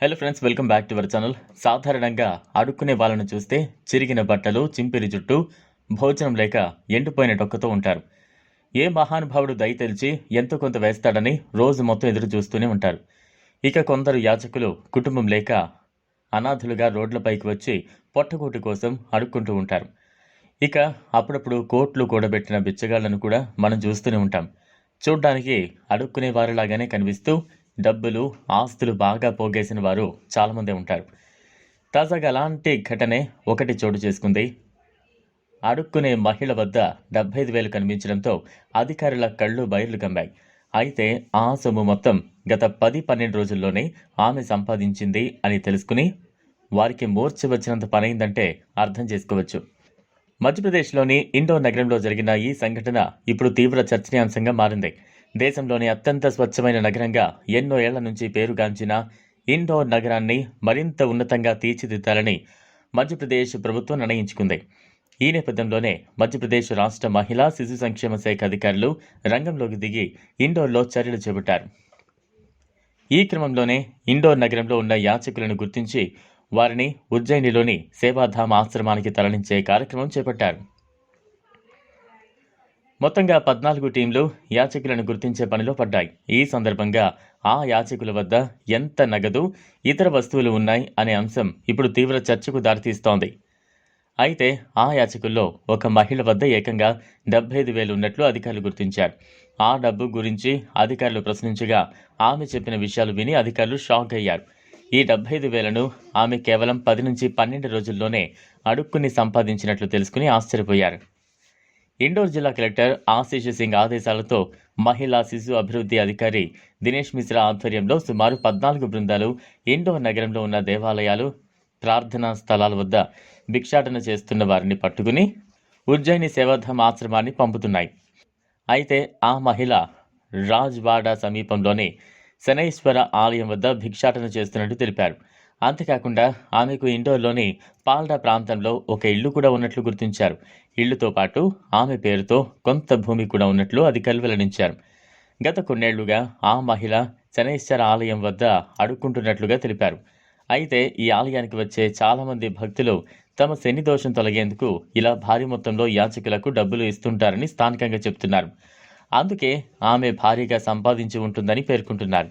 Hello friends welcome back to our channel సాధారణంగా అడుక్కునే వాళ్ళను చూస్తే చిరిగిన బట్టలు చింపిరి జుట్టు భోజనం లేక ఎండిపోయిన డొక్కతో ఉంటారు. ఏ మహానుభావుడు దయ తెలిచి ఎంతో కొంత వేస్తాడని రోజు మొత్తం ఎదురు చూస్తూనే ఉంటారు. ఇక కొందరు యాచకులు కుటుంబం లేక అనాథులుగా రోడ్లపైకి వచ్చి పొట్టగూటి కోసం అడుక్కుంటూ ఉంటారు. ఇక అప్పుడప్పుడు కోట్లు కూడబెట్టిన బిచ్చగాళ్ళను కూడా మనం చూస్తూనే ఉంటాం. చూడ్డానికి అడుక్కునే వారిలాగానే కనిపిస్తూ డబ్బులు ఆస్తులు బాగా పోగేసిన వారు చాలామంది ఉంటారు. తాజాగా అలాంటి ఘటనే ఒకటి చోటు చేసుకుంది. అడుక్కునే మహిళ వద్ద డెబ్బై ఐదు వేలు కనిపించడంతో అధికారుల కళ్ళు బయర్లు కమ్మాయి. అయితే ఆ సొమ్ము మొత్తం గత పది పన్నెండు రోజుల్లోనే ఆమె సంపాదించింది అని తెలుసుకుని వారికి మూర్చి వచ్చినంత పనైందంటే అర్థం చేసుకోవచ్చు. మధ్యప్రదేశ్లోని ఇండోర్ నగరంలో జరిగిన ఈ సంఘటన ఇప్పుడు తీవ్ర చర్చనీయాంశంగా మారింది. దేశంలోని అత్యంత స్వచ్ఛమైన నగరంగా ఎన్నో ఏళ్ళ నుంచి పేరుగాంచిన ఇండోర్ నగరాన్ని మరింత ఉన్నతంగా తీర్చిదిద్దాలని మధ్యప్రదేశ్ ప్రభుత్వం నిర్ణయించుకుంది. ఈ నేపథ్యంలోనే మధ్యప్రదేశ్ రాష్ట్ర మహిళా శిశు సంక్షేమ శాఖ అధికారులు రంగంలోకి దిగి ఇండోర్లో చర్యలు చేపట్టారు. ఈ క్రమంలోనే ఇండోర్ నగరంలో ఉన్న యాచకులను గుర్తించి వారిని ఉజ్జయినిలోని సేవాధామ ఆశ్రమానికి తరలించే కార్యక్రమం చేపట్టారు. మొత్తంగా పద్నాలుగు టీంలు యాచకులను గుర్తించే పనిలో పడ్డాయి. ఈ సందర్భంగా ఆ యాచకుల వద్ద ఎంత నగదు ఇతర వస్తువులు ఉన్నాయి అనే అంశం ఇప్పుడు తీవ్ర చర్చకు దారితీస్తోంది. అయితే ఆ యాచకుల్లో ఒక మహిళ వద్ద ఏకంగా డెబ్బై ఐదు వేలు ఉన్నట్లు అధికారులు గుర్తించారు. ఆ డబ్బు గురించి అధికారులు ప్రశ్నించగా ఆమె చెప్పిన విషయాలు విని అధికారులు షాక్ అయ్యారు. ఈ డెబ్బై ఐదు వేలను ఆమె కేవలం పది నుంచి పన్నెండు రోజుల్లోనే అడుక్కుని సంపాదించినట్లు తెలుసుకుని ఆశ్చర్యపోయారు. ఇండోర్ జిల్లా కలెక్టర్ ఆశీష్ సింగ్ ఆదేశాలతో మహిళా శిశు అభివృద్ధి అధికారి దినేష్ మిశ్రా ఆధ్వర్యంలో సుమారు పద్నాలుగు బృందాలు ఇండోర్ నగరంలో ఉన్న దేవాలయాలు ప్రార్థనా స్థలాల వద్ద భిక్షాటన చేస్తున్న వారిని పట్టుకుని ఉజ్జయిని సేవాధామ ఆశ్రమాన్ని పంపుతున్నాయి. అయితే ఆ మహిళ రాజ్వాడా సమీపంలోని శనైశ్వర ఆలయం వద్ద భిక్షాటన చేస్తున్నట్టు తెలిపారు. అంతేకాకుండా ఆమెకు ఇండోర్లోని పాల్డా ప్రాంతంలో ఒక ఇల్లు కూడా ఉన్నట్లు గుర్తించారు. ఇల్లుతో పాటు ఆమె పేరుతో కొంత భూమి కూడా ఉన్నట్లు అధికారులు వెల్లడించారు. గత కొన్నేళ్ళుగా ఆ మహిళ శనైశ్వర ఆలయం వద్ద అడుక్కుంటున్నట్లుగా తెలిపారు. అయితే ఈ ఆలయానికి వచ్చే చాలామంది భక్తులు తమ శని దోషం తొలగేందుకు ఇలా భారీ మొత్తంలో యాచకులకు డబ్బులు ఇస్తుంటారని స్థానికంగా చెబుతున్నారు. అందుకే ఆమె భారీగా సంపాదించి ఉంటుందని పేర్కొంటున్నారు.